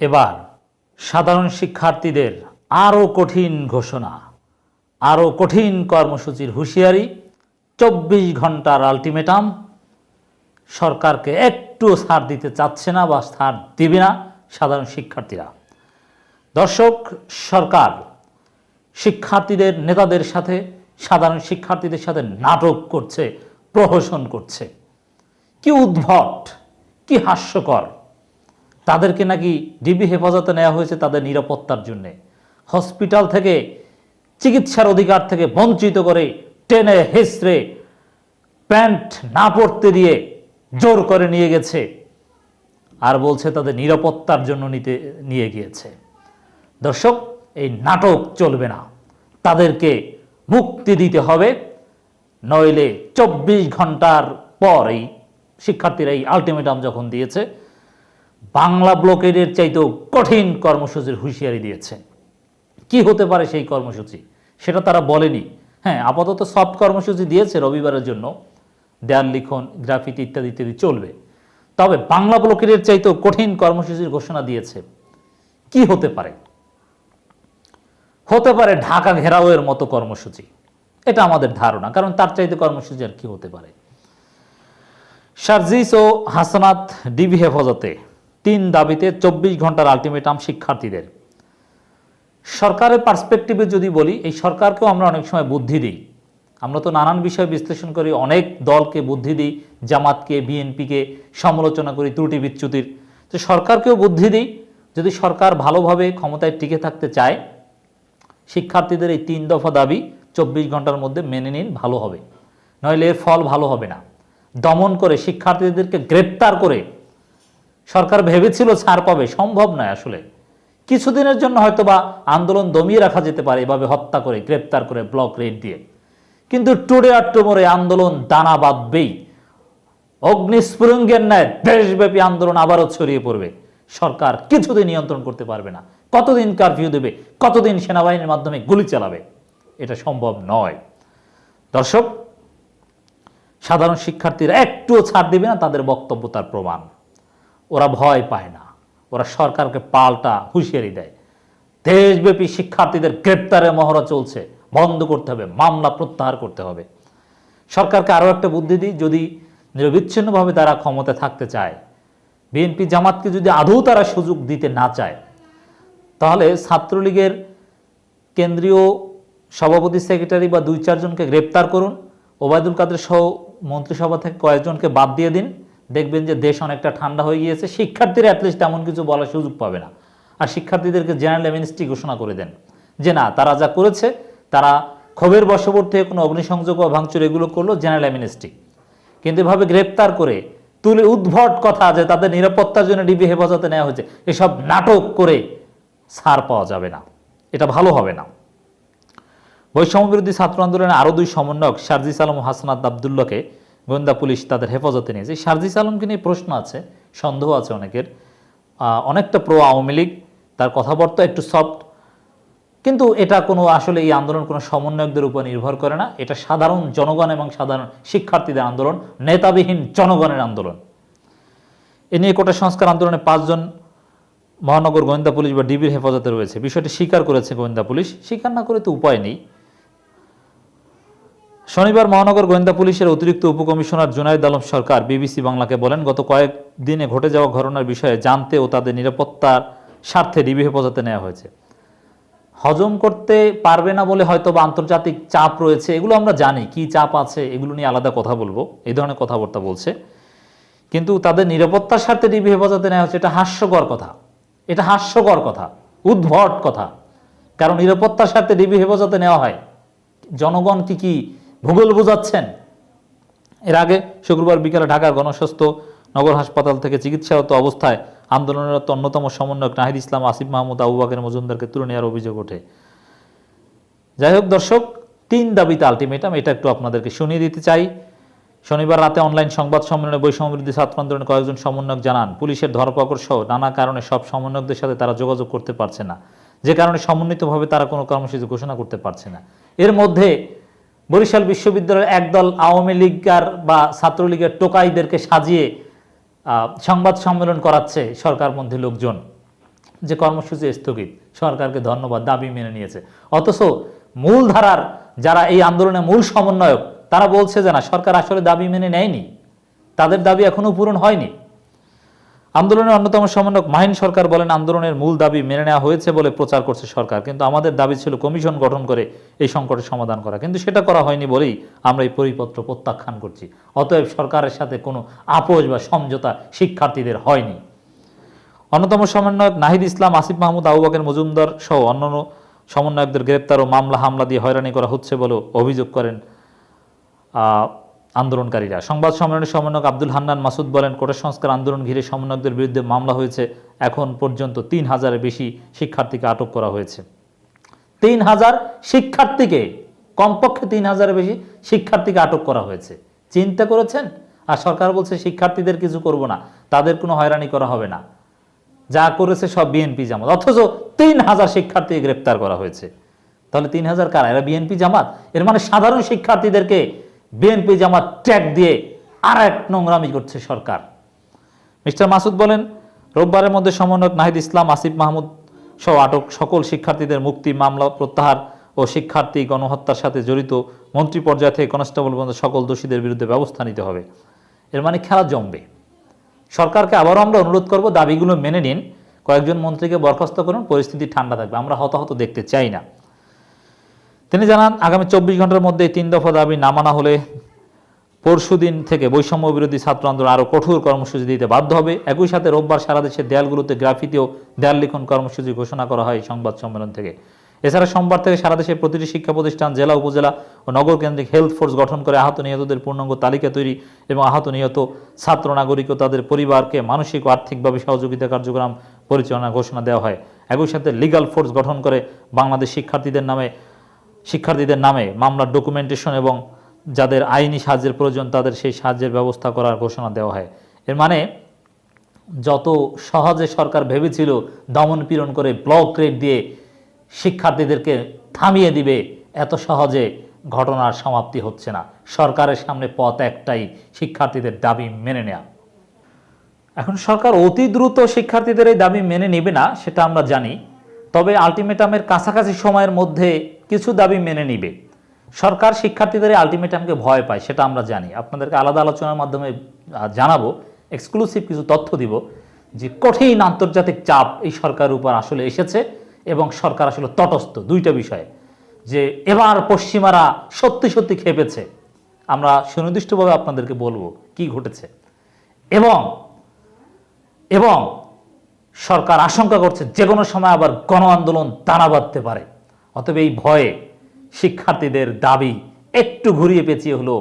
এবার সাধারণ শিক্ষার্থীদের আরও কঠিন ঘোষণা, আরও কঠিন কর্মসূচির হুঁশিয়ারি, চব্বিশ ঘণ্টার আলটিমেটাম। সরকারকে একটু ছাড় দিতে চাচ্ছে না বা ছাড় দিবে না সাধারণ শিক্ষার্থীরা। দর্শক, সরকার শিক্ষার্থীদের, নেতাদের সাথে, সাধারণ শিক্ষার্থীদের সাথে নাটক করছে, প্রহসন করছে। কি উদ্ভট, কি হাস্যকর। তাদেরকে নাকি ডিবি হেফাজতে নেওয়া হয়েছে তাদের নিরাপত্তার জন্যে। হসপিটাল থেকে চিকিৎসার অধিকার থেকে বঞ্চিত করে টেনে হেসড়ে প্যান্ট না পরতে দিয়ে জোর করে নিয়ে গেছে আর বলছে তাদের নিরাপত্তার জন্য নিতে, নিয়ে গিয়েছে। দর্শক, এই নাটক চলবে না। তাদেরকে মুক্তি দিতে হবে। নইলে চব্বিশ ঘণ্টার পর এই শিক্ষার্থীরা এই আলটিমেটাম যখন দিয়েছে বাংলা ব্লকেডের চাইতেও কঠিন কর্মসূচির হুঁশিয়ারি দিয়েছে। কি হতে পারে সেই কর্মসূচি? সেটা তারা বলেনি। হ্যাঁ আপাতত সফট কর্মসূচি দিয়েছে রবিবারের জন্য। দেয়াল, লিখন, গ্রাফিতি ইত্যাদি ইত্যাদি চলবে। তবে বাংলা ব্লকের চাইতেও কঠিন কর্মসূচির ঘোষণা দিয়েছে। কি হতে পারে? হতে পারে ঢাকা ঘেরাওয়ের মতো কর্মসূচি। এটা আমাদের ধারণা, কারণ তার চাইতে কর্মসূচি আর কি হতে পারে? সার্জিস ও হাসনাত ডিবি হেফাজতে তিন দাবিতে চব্বিশ ঘণ্টার আলটিমেটাম শিক্ষার্থীদের। সরকারের পার্সপেক্টিভে যদি বলি, এই সরকারকেও আমরা অনেক সময় বুদ্ধি দিই। আমরা তো নানান বিষয় বিশ্লেষণ করি, অনেক দলকে বুদ্ধি দিই, জামাতকে, বিএনপিকে, সমালোচনা করি, ত্রুটি বিচ্যুতির। তো সরকারকেও বুদ্ধি দিই, যদি সরকার ভালোভাবে ক্ষমতায় টিকে থাকতে চায়, শিক্ষার্থীদের এই তিন দফা দাবি চব্বিশ ঘণ্টার মধ্যে মেনে নিন, ভালো হবে। নইলে এর ফল ভালো হবে না। দমন করে শিক্ষার্থীদেরকে গ্রেপ্তার করে সরকার ভেবেছিল ছাড় পাবে সম্ভব নয় আসলে। কিছুদিনের জন্য হয়তো বা আন্দোলন দমিয়ে রাখা যেতে পারে এভাবে হত্যা করে, গ্রেপ্তার করে, ব্লক রেড দিয়ে। কিন্তু টুডে আর টুমোরে আন্দোলন দানা বাঁধবেই। অগ্নিস্ফুরঙ্গের ন্যায় দেশব্যাপী আন্দোলন আবারও ছড়িয়ে পড়বে। সরকার কিছুদিন নিয়ন্ত্রণ করতে পারবে না। কতদিন কারফিউ দেবে? কতদিন সেনাবাহিনীর মাধ্যমে গুলি চালাবে? এটা সম্ভব নয়। দর্শক, সাধারণ শিক্ষার্থীরা একটুও ছাড় দিবে না, তাদের বক্তব্য তার প্রমাণ। ওরা ভয় পায় না। ওরা সরকারকে পাল্টা হুঁশিয়ারি দেয়। দেশব্যাপী শিক্ষার্থীদের গ্রেপ্তারের মহড়া চলছে। বন্ধ করতে হবে, মামলা প্রত্যাহার করতে হবে। সরকারকে আরও একটা বুদ্ধি দিই, যদি নিরবিচ্ছিন্নভাবে তারা ক্ষমতায় থাকতে চায়, বিএনপি জামাতকে যদি আদৌ তারা সুযোগ দিতে না চায়, তাহলে ছাত্রলীগের কেন্দ্রীয় সভাপতি, সেক্রেটারি বা দুই চারজনকে গ্রেপ্তার করুন। ওবায়দুল কাদের সহ মন্ত্রিসভা থেকে কয়েকজনকে বাদ দিয়ে দিন। দেখবেন যে দেশ অনেকটা ঠান্ডা হয়ে গিয়েছে, শিক্ষার্থীরা অ্যাটলিস্ট এমন কিছু বলার সুযোগ পাবে না। আর শিক্ষার্থীদেরকে জেনারেল অ্যামিনিস্ট্রি ঘোষণা করে দেন যে না, তারা যা করেছে, তারা ক্ষোভের বশবর্তী কোনো অগ্নিসংযোগ বা ভাঙচুর এগুলো করল জেনারেল অ্যামিনিস্ট্রি কিন্তু এভাবে গ্রেপ্তার করে তুলে উদ্ভট কথা যে তাদের নিরাপত্তার জন্য ডিবি হেফাজতে নেওয়া হয়েছে, এসব নাটক করে ছাড় পাওয়া যাবে না। এটা ভালো হবে না। বৈষম্য বিরোধী ছাত্র আন্দোলনে আরও দুই সমন্বয়ক শারজিস আলম হাসনাত আবদুল্লাহকে গোয়েন্দা পুলিশ তাদের হেফাজতে নিয়েছে। শারজিস আলমকে নিয়ে প্রশ্ন আছে, সন্দেহ আছে অনেকের। অনেকটা প্রো আওয়ামী লীগ, তার কথাবার্তা একটু সফট কিন্তু এটা কোনো আসলে এই আন্দোলন কোনো সমন্বয়কদের উপর নির্ভর করে না। এটা সাধারণ জনগণ এবং সাধারণ শিক্ষার্থীদের আন্দোলন, নেতাবিহীন জনগণের আন্দোলন। এ নিয়ে কোটা সংস্কার আন্দোলনে পাঁচজন মহানগর গোয়েন্দা পুলিশ বা ডিবির হেফাজতে রয়েছে। বিষয়টি স্বীকার করেছে গোয়েন্দা পুলিশ। স্বীকার না করে তো উপায় নেই। শনিবার মহানগর গোয়েন্দা পুলিশের অতিরিক্ত উপকমিশনার জুনাইদ আলম সরকার বিবিসি বাংলাকে বলেন, গত কয়েকদিনে ঘটে যাওয়া ঘটনার বিষয়ে জানতে ও তাদের নিরাপত্তার স্বার্থে ডিবি হেফাজতে নেওয়া হয়েছে। হজম করতে পারবে না বলে হয়তো বা আন্তর্জাতিক চাপ রয়েছে, এগুলো আমরা জানি, কি চাপ আছে এগুলো নিয়ে আলাদা কথা বলব, এই ধরনের কথাবার্তা বলছে। কিন্তু তাদের নিরাপত্তার স্বার্থে ডিবি হেফাজতে নেওয়া হচ্ছে এটা হাস্যকর কথা। এটা হাস্যকর কথা, উদ্ভট কথা। কারণ নিরাপত্তার স্বার্থে ডিবি হেফাজতে নেওয়া হয়। জনগণ কি কি ভূগোল বোঝাচ্ছেন। এর আগে শুক্রবার বিকালে ঢাকার গণস্বাস্থ্য নগর হাসপাতাল থেকে চিকিৎসারত অবস্থায় আন্দোলনরত অন্যতম সমন্বয়ক নাহিদ ইসলাম, আসিফ মাহমুদ, আবু বাকের মজুমদারকে তুলে নেওয়ার অভিযোগ ওঠে। যাই হোক দর্শক, তিন দাবিতে আলটিমেটাম, এটা একটু আপনাদেরকে শুনিয়ে দিতে চাই। শনিবার রাতে অনলাইন সংবাদ সম্মেলনে বৈষম্য বিরোধী ছাত্র আন্দোলনের কয়েকজন সমন্বয়ক জানান, পুলিশের ধরপাকড় সহ নানা কারণে সব সমন্বয়কদের সাথে তারা যোগাযোগ করতে পারছে না। যে কারণে সমন্বিতভাবে তারা কোনো কর্মসূচি ঘোষণা করতে পারছে না। এর মধ্যে বরিশাল বিশ্ববিদ্যালয়ের একদল আওয়ামী লীগার বা ছাত্রলীগের টোকাইদেরকে সাজিয়ে সংবাদ সম্মেলন করাচ্ছে সরকারপন্থী লোকজন। যে কর্মসূচি স্থগিত, সরকারকে ধন্যবাদ, দাবি মেনে নিয়েছে। অথচ মূল ধারার যারা এই আন্দোলনের মূল সমন্বয়ক, তারা বলছে যে না, সরকার আসলে দাবি মেনে নেয়নি। তাদের দাবি এখনও পূরণ হয়নি। আন্দোলনের অন্যতম সমন্বয়ক মাহিন সরকার বলেন, আন্দোলনের মূল দাবি মেনে নেওয়া হয়েছে বলে প্রচার করছে সরকার। কিন্তু আমাদের দাবি ছিল কমিশন গঠন করে এই সংকটের সমাধান করা। কিন্তু সেটা করা হয়নি বলেই আমরা এই পরিপত্র প্রত্যাখ্যান করছি। অতএব সরকারের সাথে কোনো আপোষ বা সমঝোতা শিক্ষার্থীদের হয়নি। অন্যতম সমন্বয়ক নাহিদ ইসলাম, আসিফ মাহমুদ, আবু বকের মজুমদার সহ অন্যান্য সমন্বয়কদের গ্রেপ্তার ও মামলা হামলা দিয়ে হয়রানি করা হচ্ছে বলে অভিযোগ করেন আন্দোলনকারীরা। সংবাদ সম্মেলনে সমন্বয়ক আব্দুল হান্নান মাসুদ বলেন, কোটা সংস্কার আন্দোলন ঘিরে সমন্বয়কদের বিরুদ্ধে মামলা হয়েছে। এখন পর্যন্ত তিন হাজারের বেশি শিক্ষার্থীকে আটক করা হয়েছে। তিন হাজার শিক্ষার্থীকে, কমপক্ষে তিন হাজারের বেশি শিক্ষার্থীকে আটক করা হয়েছে। চিন্তা করেছেন? আর সরকার বলছে, শিক্ষার্থীদের কিছু করব না। তাদের কোনো হয়রানি করা হবে না। যা করেছে সব বিএনপি জামাত। অথচ তিন হাজার শিক্ষার্থী গ্রেপ্তার করা হয়েছে। তাহলে তিন হাজার কারা? এরা বিএনপি জামাত? এর মানে সাধারণ শিক্ষার্থীদেরকে বিএনপি জামাত ট্যাগ দিয়ে আর এক নোংরামি করছে সরকার। মিস্টার মাসুদ বলেন, রোববারের মধ্যে সমন্বয়ক নাহিদ ইসলাম, আসিফ মাহমুদ সহ আটক সকল শিক্ষার্থীদের মুক্তি মামলা প্রত্যাহার ও শিক্ষার্থী গণহত্যার সাথে জড়িত মন্ত্রী পর্যায় থেকে কনস্টেবল পর্যন্ত সকল দোষীদের বিরুদ্ধে ব্যবস্থা নিতে হবে। এর মানে খেলা জমবে। সরকারকে আবারও আমরা অনুরোধ করব, দাবিগুলো মেনে নিন, কয়েকজন মন্ত্রীকে বরখাস্ত করুন, পরিস্থিতি ঠান্ডা থাকবে। আমরা হতাহত দেখতে চাই না। তিনি জানান, আগামী চব্বিশ ঘণ্টার মধ্যে তিন দফা দাবি না মানা হলে পরশুদিন থেকে বৈষম্য বিরোধী ছাত্র আন্দোলন আরও কঠোর কর্মসূচি দিতে বাধ্য হবে। একই সাথে রোববার সারা দেশের দেয়ালগুলোতে গ্রাফিতি ও দেয়াল লিখন কর্মসূচি ঘোষণা করা হয় সংবাদ সম্মেলন থেকে। এছাড়া সোমবার থেকে সারা দেশের প্রতিটি শিক্ষা প্রতিষ্ঠান, জেলা, উপজেলা ও নগর কেন্দ্রিক হেলথ ফোর্স গঠন করে আহত নিহতদের পূর্ণাঙ্গ তালিকা তৈরি এবং আহত নিহত ছাত্র, নাগরিক ও তাদের পরিবারকে মানসিক ও আর্থিকভাবে সহযোগিতা কার্যক্রম পরিচালনা ঘোষণা দেওয়া হয়। একই সাথে লিগাল ফোর্স গঠন করে বাংলাদেশ শিক্ষার্থীদের নামে শিক্ষার্থীদের নামে মামলার ডকুমেন্টেশন এবং যাদের আইনি সাহায্যের প্রয়োজন, তাদের সেই সাহায্যের ব্যবস্থা করার ঘোষণা দেওয়া হয়। এর মানে যত সহজে সরকার ভেবেছিল দমন পীড়ন করে ব্লক রেট দিয়ে শিক্ষার্থীদেরকে থামিয়ে দিবে, এত সহজে ঘটনার সমাপ্তি হচ্ছে না। সরকারের সামনে পথ একটাই, শিক্ষার্থীদের দাবি মেনে নেয়া। এখন সরকার অতি দ্রুত শিক্ষার্থীদের এই দাবি মেনে নেবে না, সেটা আমরা জানি। তবে আলটিমেটামের কাছাকাছি সময়ের মধ্যে কিছু দাবি মেনে নিবে। সরকার শিক্ষার্থীদের আলটিমেটামকে ভয় পায়, সেটা আমরা জানি। আপনাদেরকে আলাদা আলোচনার মাধ্যমে জানাব এক্সক্লুসিভ কিছু তথ্য দিব যে কঠিন আন্তর্জাতিক চাপ এই সরকারের উপর আসলে এসেছে এবং সরকার আসলে তটস্থ দুইটা বিষয়ে, যে এবার পশ্চিমারা সত্যি সত্যি খেপেছে। আমরা সুনির্দিষ্টভাবে আপনাদেরকে বলব কি ঘটেছে। এবং এবং সরকার আশঙ্কা করছে যে কোনো সময় আবার গণ আন্দোলন দানা বাঁধতে পারে। অতএব এই ভয়ে শিক্ষার্থীদের দাবি একটু ঘুরিয়ে পেঁচিয়ে হলো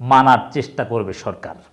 মানার চেষ্টা করবে সরকার।